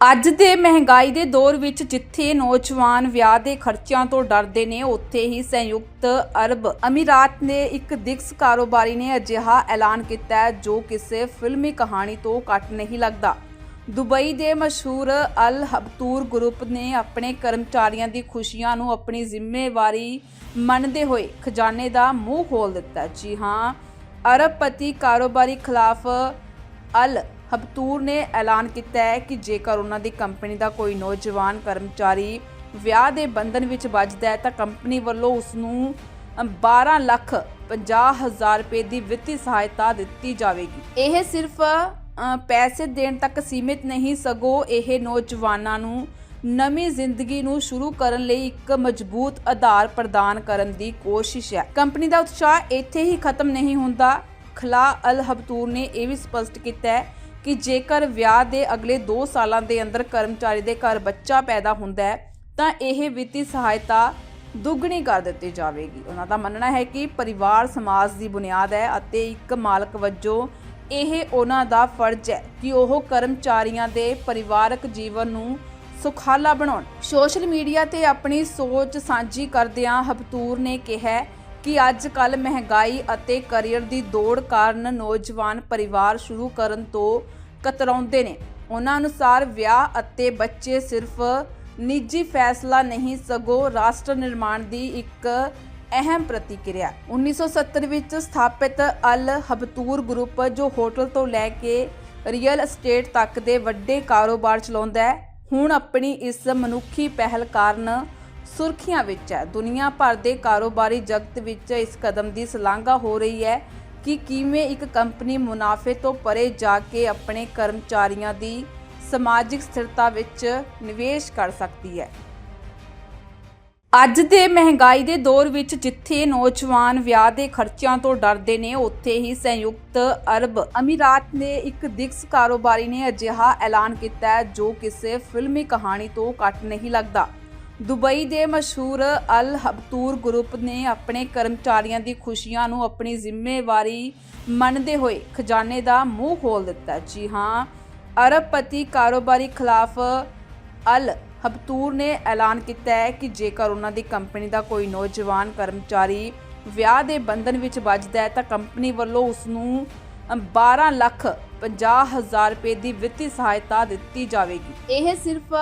ਅੱਜ ਦੇ ਮਹਿੰਗਾਈ ਦੇ ਦੌਰ ਵਿੱਚ ਜਿੱਥੇ ਨੌਜਵਾਨ ਵਿਆਹ ਦੇ ਖਰਚਿਆਂ ਤੋਂ ਡਰਦੇ ਨੇ, ਉੱਥੇ ਹੀ ਸੰਯੁਕਤ ਅਰਬ ਅਮੀਰਾਤ ਨੇ ਇੱਕ ਦਿਗਸ ਕਾਰੋਬਾਰੀ ਨੇ ਅਜਿਹਾ ਐਲਾਨ ਕੀਤਾ ਹੈ ਜੋ ਕਿਸੇ ਫਿਲਮੀ ਕਹਾਣੀ ਤੋਂ ਘੱਟ ਨਹੀਂ ਲੱਗਦਾ। ਦੁਬਈ ਦੇ ਮਸ਼ਹੂਰ ਅਲ ਹਬਤੂਰ ਗਰੁੱਪ ਨੇ ਆਪਣੇ ਕਰਮਚਾਰੀਆਂ ਦੀ ਖੁਸ਼ੀਆਂ ਨੂੰ ਆਪਣੀ ਜ਼ਿੰਮੇਵਾਰੀ ਮੰਨਦੇ ਹੋਏ ਖਜ਼ਾਨੇ ਦਾ ਮੂੰਹ ਖੋਲ ਦਿੱਤਾ। ਜੀ ਹਾਂ ਅਰਬਪਤੀ ਕਾਰੋਬਾਰੀ ਖਿਲਾਫ ਅਲ ਹਬਤੂਰ ਨੇ ਐਲਾਨ ਕੀਤਾ ਹੈ ਕਿ ਜੇਕਰ ਉਹਨਾਂ ਦੀ ਕੰਪਨੀ ਦਾ ਕੋਈ ਨੌਜਵਾਨ ਕਰਮਚਾਰੀ ਵਿਆਹ ਦੇ ਬੰਧਨ ਵਿੱਚ ਵੱਜਦਾ ਹੈ ਤਾਂ ਕੰਪਨੀ ਵੱਲੋਂ ਉਸ ਨੂੰ 12 ਲੱਖ 50 ਹਜ਼ਾਰ ਰੁਪਏ ਦੀ ਵਿੱਤੀ ਸਹਾਇਤਾ ਦਿੱਤੀ ਜਾਵੇਗੀ। ਇਹ ਸਿਰਫ ਪੈਸੇ ਦੇਣ ਤੱਕ ਸੀਮਿਤ ਨਹੀਂ, ਸਗੋਂ ਇਹ ਨੌਜਵਾਨਾਂ ਨੂੰ ਨਵੀਂ ਜ਼ਿੰਦਗੀ ਨੂੰ ਸ਼ੁਰੂ ਕਰਨ ਲਈ ਇੱਕ ਮਜ਼ਬੂਤ ਆਧਾਰ ਪ੍ਰਦਾਨ ਕਰਨ ਦੀ ਕੋਸ਼ਿਸ਼ ਹੈ। ਕੰਪਨੀ ਦਾ ਉਤਸ਼ਾਹ ਇੱਥੇ ਹੀ ਖਤਮ ਨਹੀਂ ਹੁੰਦਾ। ਖਲਾ ਅਲ ਹਬਤੂਰ ਨੇ ਇਹ ਵੀ ਸਪਸ਼ਟ ਕੀਤਾ ਹੈ ਕਿ ਜੇਕਰ ਵਿਆਹ ਦੇ ਅਗਲੇ 2 ਸਾਲਾਂ ਦੇ ਅੰਦਰ ਕਰਮਚਾਰੀ ਦੇ ਘਰ ਬੱਚਾ ਪੈਦਾ ਹੁੰਦਾ ਹੈ, ਤਾਂ ਇਹ ਵਿੱਤੀ ਸਹਾਇਤਾ ਦੁੱਗਣੀ ਕਰ ਦਿੱਤੀ ਜਾਵੇਗੀ। ਉਹਨਾਂ ਦਾ ਮੰਨਣਾ ਹੈ ਕਿ ਪਰਿਵਾਰ ਸਮਾਜ ਦੀ ਬੁਨਿਆਦ ਹੈ ਅਤੇ ਇੱਕ ਮਾਲਕ ਵਜੋਂ ਇਹ ਉਹਨਾਂ ਦਾ ਫਰਜ਼ ਹੈ ਕਿ ਉਹ ਕਰਮਚਾਰੀਆਂ ਦੇ ਪਰਿਵਾਰਕ ਜੀਵਨ ਨੂੰ ਸੁਖਾਲਾ ਬਣਾਉਣ। ਸੋਸ਼ਲ ਮੀਡੀਆ ਤੇ ਆਪਣੀ ਸੋਚ ਸਾਂਝੀ ਕਰਦਿਆਂ ਹਬਤੂਰ ਨੇ ਕਿਹਾ ਕਿ ਅੱਜ ਕੱਲ ਮਹਿੰਗਾਈ ਅਤੇ ਕੈਰੀਅਰ ਦੀ ਦੌੜ ਕਾਰਨ ਨੌਜਵਾਨ ਪਰਿਵਾਰ ਸ਼ੁਰੂ ਕਰਨ ਤੋਂ ਕਤਰਾਉਂਦੇ ਨੇ। ਉਹਨਾਂ ਅਨੁਸਾਰ ਵਿਆਹ ਅਤੇ ਬੱਚੇ ਸਿਰਫ ਨਿੱਜੀ ਫੈਸਲਾ ਨਹੀਂ, ਸਗੋਂ ਰਾਸ਼ਟਰ ਨਿਰਮਾਣ ਦੀ ਇੱਕ ਅਹਿਮ ਪ੍ਰਤੀਕਿਰਿਆ। 1970 ਵਿੱਚ ਸਥਾਪਿਤ ਅਲ ਹਬਤੂਰ ਗਰੁੱਪ, ਜੋ ਹੋਟਲ ਤੋਂ ਲੈ ਕੇ ਰੀਅਲ ਅਸਟੇਟ ਤੱਕ ਦੇ ਵੱਡੇ ਕਾਰੋਬਾਰ ਚਲਾਉਂਦਾ ਹੈ, ਹੁਣ ਆਪਣੀ ਇਸ ਮਨੁੱਖੀ ਪਹਿਲ ਕਾਰਨ ਸੁਰਖੀਆਂ ਵਿੱਚ ਹੈ। ਦੁਨੀਆ ਭਰ ਦੇ ਕਾਰੋਬਾਰੀ ਜਗਤ ਵਿੱਚ ਇਸ ਕਦਮ ਦੀ ਸ਼ਲਾਘਾ ਹੋ ਰਹੀ ਹੈ ਕਿ ਕਿਵੇਂ ਇੱਕ ਕੰਪਨੀ ਮੁਨਾਫੇ ਤੋਂ ਪਰੇ ਜਾ ਕੇ ਆਪਣੇ ਕਰਮਚਾਰੀਆਂ ਦੀ ਸਮਾਜਿਕ ਸਥਿਰਤਾ ਵਿੱਚ ਨਿਵੇਸ਼ ਕਰ ਸਕਦੀ ਹੈ। ਅੱਜ ਦੇ ਮਹਿੰਗਾਈ ਦੇ ਦੌਰ ਵਿੱਚ ਜਿੱਥੇ ਨੌਜਵਾਨ ਵਿਆਹ ਦੇ ਖਰਚਿਆਂ ਤੋਂ ਡਰਦੇ ਨੇ, ਉੱਥੇ ਹੀ ਸੰਯੁਕਤ ਅਰਬ ਅਮੀਰਾਤ ਨੇ ਇੱਕ ਦਿਗਸ ਕਾਰੋਬਾਰੀ ਨੇ ਅਜਿਹਾ ਐਲਾਨ ਕੀਤਾ ਜੋ ਕਿਸੇ ਫਿਲਮੀ ਕਹਾਣੀ ਤੋਂ ਘੱਟ ਨਹੀਂ ਲੱਗਦਾ। ਦੁਬਈ ਦੇ ਮਸ਼ਹੂਰ ਅਲ ਹਬਤੂਰ ਗਰੁੱਪ ਨੇ ਆਪਣੇ ਕਰਮਚਾਰੀਆਂ ਦੀ ਖੁਸ਼ੀਆਂ ਨੂੰ ਆਪਣੀ ਜ਼ਿੰਮੇਵਾਰੀ ਮੰਨਦੇ ਹੋਏ ਖਜ਼ਾਨੇ ਦਾ ਮੂੰਹ ਖੋਲ ਦਿੱਤਾ। ਜੀ ਹਾਂ ਅਰਬਪਤੀ ਕਾਰੋਬਾਰੀ ਖਿਲਾਫ ਅਲ ਹਬਤੂਰ ਨੇ ਐਲਾਨ ਕੀਤਾ ਹੈ ਕਿ ਜੇਕਰ ਉਹਨਾਂ ਦੀ ਕੰਪਨੀ ਦਾ ਕੋਈ ਨੌਜਵਾਨ ਕਰਮਚਾਰੀ ਵਿਆਹ ਦੇ ਬੰਧਨ ਵਿੱਚ ਵੱਜਦਾ ਹੈ ਤਾਂ ਕੰਪਨੀ ਵੱਲੋਂ ਉਸ ਨੂੰ ਅ, 12 ਲੱਖ 50 ਹਜ਼ਾਰ ਰੁਪਏ ਦੀ ਵਿੱਤੀ ਸਹਾਇਤਾ ਦਿੱਤੀ ਜਾਵੇਗੀ। ਇਹ ਸਿਰਫ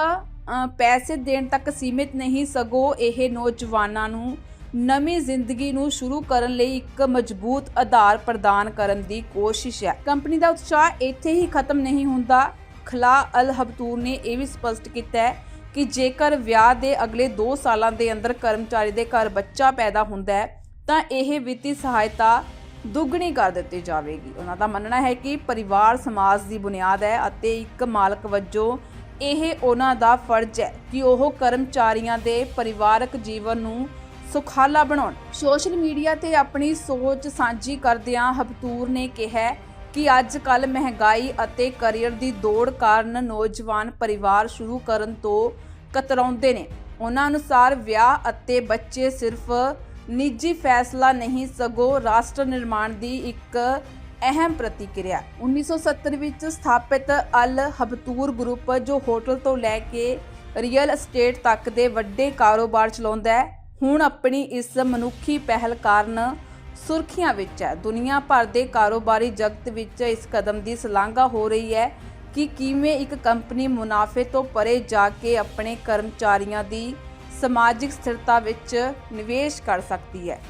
ਪੈਸੇ ਦੇਣ ਤੱਕ ਸੀਮਿਤ ਨਹੀਂ, ਸਗੋਂ ਇਹ ਨੌਜਵਾਨਾਂ ਨੂੰ ਨਵੀਂ ਜ਼ਿੰਦਗੀ ਨੂੰ ਸ਼ੁਰੂ ਕਰਨ ਲਈ ਇੱਕ ਮਜ਼ਬੂਤ ਆਧਾਰ ਪ੍ਰਦਾਨ ਕਰਨ ਦੀ ਕੋਸ਼ਿਸ਼ ਹੈ। ਕੰਪਨੀ ਦਾ ਉਤਸ਼ਾਹ ਇੱਥੇ ਹੀ ਖਤਮ ਨਹੀਂ ਹੁੰਦਾ। ਖਲਾ ਅਲ ਹਬਤੂਰ ਨੇ ਇਹ ਵੀ ਸਪਸ਼ਟ ਕੀਤਾ ਹੈ ਕਿ ਜੇਕਰ ਵਿਆਹ ਦੇ ਅਗਲੇ 2 ਸਾਲਾਂ ਦੇ ਅੰਦਰ ਕਰਮਚਾਰੀ ਦੇ ਘਰ ਬੱਚਾ ਪੈਦਾ ਹੁੰਦਾ ਹੈ, ਤਾਂ ਇਹ ਵਿੱਤੀ ਸਹਾਇਤਾ ਦੁੱਗਣੀ ਕਰ ਦਿੱਤੀ ਜਾਵੇਗੀ। ਉਹਨਾਂ ਦਾ ਮੰਨਣਾ ਹੈ ਕਿ ਪਰਿਵਾਰ, ਸਮਾਜ ਦੀ ਬੁਨਿਆਦ ਹੈ ਅਤੇ ਇੱਕ ਮਾਲਕ ਵਜੋਂ ਇਹ ਉਹਨਾਂ ਦਾ ਫਰਜ਼ ਹੈ ਕਿ ਉਹ ਕਰਮਚਾਰੀਆਂ ਦੇ ਪਰਿਵਾਰਕ ਜੀਵਨ ਨੂੰ ਸੁਖਾਲਾ ਬਣਾਉਣ। ਸੋਸ਼ਲ ਮੀਡੀਆ ਤੇ ਆਪਣੀ ਸੋਚ ਸਾਂਝੀ ਕਰਦਿਆਂ ਹਬਤੂਰ ਨੇ ਕਿਹਾ ਕਿ ਅੱਜ ਕੱਲ ਮਹਿੰਗਾਈ ਅਤੇ ਕੈਰੀਅਰ ਦੀ ਦੌੜ ਕਾਰਨ ਨੌਜਵਾਨ ਪਰਿਵਾਰ ਸ਼ੁਰੂ ਕਰਨ ਤੋਂ ਕਤਰਾਉਂਦੇ ਨੇ। ਉਹਨਾਂ ਅਨੁਸਾਰ ਵਿਆਹ ਅਤੇ ਬੱਚੇ ਸਿਰਫ ਨਿੱਜੀ ਫੈਸਲਾ ਨਹੀਂ, ਸਗੋਂ ਰਾਸ਼ਟਰ ਨਿਰਮਾਣ ਦੀ ਇੱਕ ਅਹਿਮ ਪ੍ਰਤੀਕਿਰਿਆ। 1970 ਵਿੱਚ ਸਥਾਪਿਤ ਅਲ ਹਬਤੂਰ ਗਰੁੱਪ, ਜੋ ਹੋਟਲ ਤੋਂ ਲੈ ਕੇ ਰੀਅਲ ਅਸਟੇਟ ਤੱਕ ਦੇ ਵੱਡੇ ਕਾਰੋਬਾਰ ਚਲਾਉਂਦਾ ਹੈ, ਹੁਣ ਆਪਣੀ ਇਸ ਮਨੁੱਖੀ ਪਹਿਲ ਕਾਰਨ ਸੁਰਖੀਆਂ ਵਿੱਚ ਹੈ। ਦੁਨੀਆ ਭਰ ਦੇ ਕਾਰੋਬਾਰੀ ਜਗਤ ਵਿੱਚ ਇਸ ਕਦਮ ਦੀ ਸ਼ਲਾਘਾ ਹੋ ਰਹੀ ਹੈ ਕਿ ਕਿਵੇਂ ਇੱਕ ਕੰਪਨੀ ਮੁਨਾਫੇ ਤੋਂ ਪਰੇ ਜਾ ਕੇ ਆਪਣੇ ਕਰਮਚਾਰੀਆਂ ਦੀ ਸਮਾਜਿਕ ਸਥਿਰਤਾ ਵਿੱਚ ਨਿਵੇਸ਼ ਕਰ ਸਕਦੀ ਹੈ।